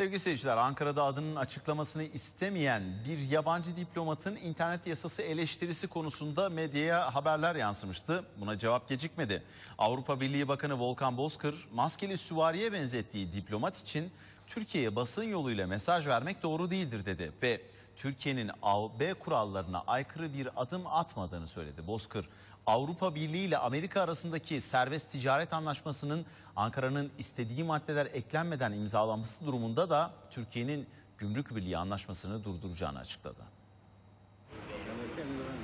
Sevgili seyirciler, Ankara'da adının açıklamasını istemeyen bir yabancı diplomatın internet yasası eleştirisi konusunda medyaya haberler yansımıştı. Buna cevap gecikmedi. Avrupa Birliği Bakanı Volkan Bozkır, maskeli süvariye benzettiği diplomat için Türkiye'ye basın yoluyla mesaj vermek doğru değildir dedi ve Türkiye'nin AB kurallarına aykırı bir adım atmadığını söyledi. Bozkır, Avrupa Birliği ile Amerika arasındaki serbest ticaret anlaşmasının Ankara'nın istediği maddeler eklenmeden imzalanması durumunda da Türkiye'nin Gümrük Birliği anlaşmasını durduracağını açıkladı.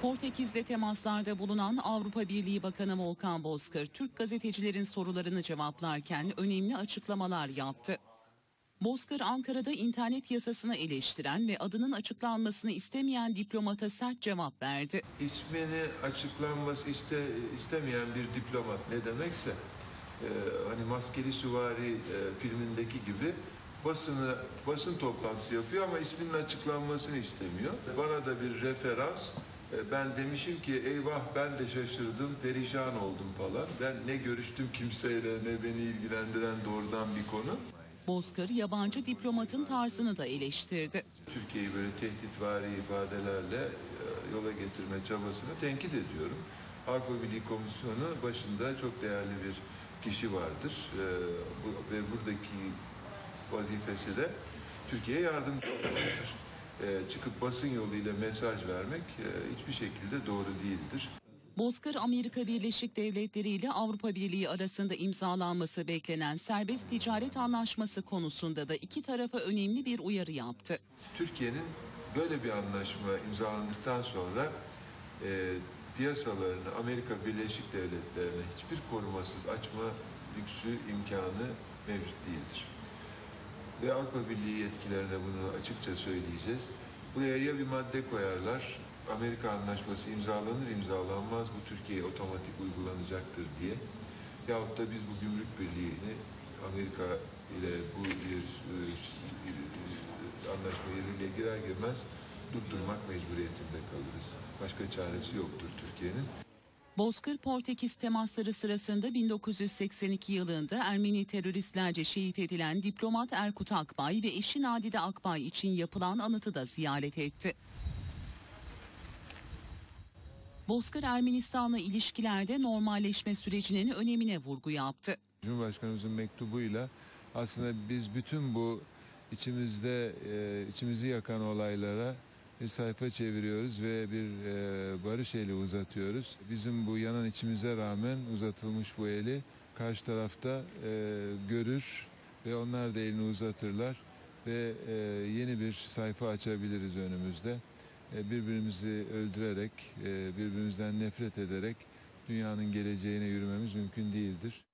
Portekiz'de temaslarda bulunan Avrupa Birliği Bakanı Volkan Bozkır, Türk gazetecilerin sorularını cevaplarken önemli açıklamalar yaptı. Bozkır, Ankara'da internet yasasını eleştiren ve adının açıklanmasını istemeyen diplomata sert cevap verdi. ismini açıklanması iste, istemeyen bir diplomat ne demekse e, hani maskeli süvari e, filmindeki gibi basını basın toplantısı yapıyor ama isminin açıklanmasını istemiyor. Bana da bir referans e, ben demişim ki eyvah ben de şaşırdım perişan oldum falan. Ben ne görüştüm kimseyle ne beni ilgilendiren doğrudan bir konu. Bozkır, yabancı diplomatın tarzını da eleştirdi. Türkiye'yi böyle tehditvari ifadelerle e, yola getirme çabasını tenkit ediyorum. Avrupa Birliği Komisyonu başında çok değerli bir kişi vardır E, ve buradaki vazifesi de Türkiye'ye yardımcı olmaktır. E, çıkıp basın yoluyla mesaj vermek hiçbir şekilde doğru değildir. Bozkır, Amerika Birleşik Devletleri ile Avrupa Birliği arasında imzalanması beklenen serbest ticaret anlaşması konusunda da iki tarafa önemli bir uyarı yaptı. Türkiye'nin böyle bir anlaşma imzalandıktan sonra e, piyasalarını Amerika Birleşik Devletleri'ne hiçbir korumasız açma lüksü imkanı mevcut değildir. Ve Avrupa Birliği yetkilerine bunu açıkça söyleyeceğiz. Buraya ya bir madde koyarlar, Amerika Anlaşması imzalanır imzalanmaz bu Türkiye'ye otomatik uygulanacaktır diye. Yahut da biz bu gümrük birliğini Amerika ile bu bir e, anlaşma yürürlüğe girer girmez durdurmak mecburiyetinde kalırız. Başka çaresi yoktur Türkiye'nin. Bozkır Portekiz temasları sırasında 1982 yılında Ermeni teröristlerce şehit edilen diplomat Erkut Akbay ve eşi Nadide Akbay için yapılan anıtı da ziyaret etti. Bozkır Ermenistan'la ilişkilerde normalleşme sürecinin önemine vurgu yaptı. Cumhurbaşkanımızın mektubuyla aslında biz bütün bu içimizde e, içimizi yakan olaylara bir sayfa çeviriyoruz ve bir e, barış eli uzatıyoruz. Bizim bu yanan içimize rağmen uzatılmış bu eli karşı tarafta e, görür ve onlar da elini uzatırlar ve yeni bir sayfa açabiliriz önümüzde. E, birbirimizi öldürerek, e, birbirimizden nefret ederek dünyanın geleceğine yürümemiz mümkün değildir.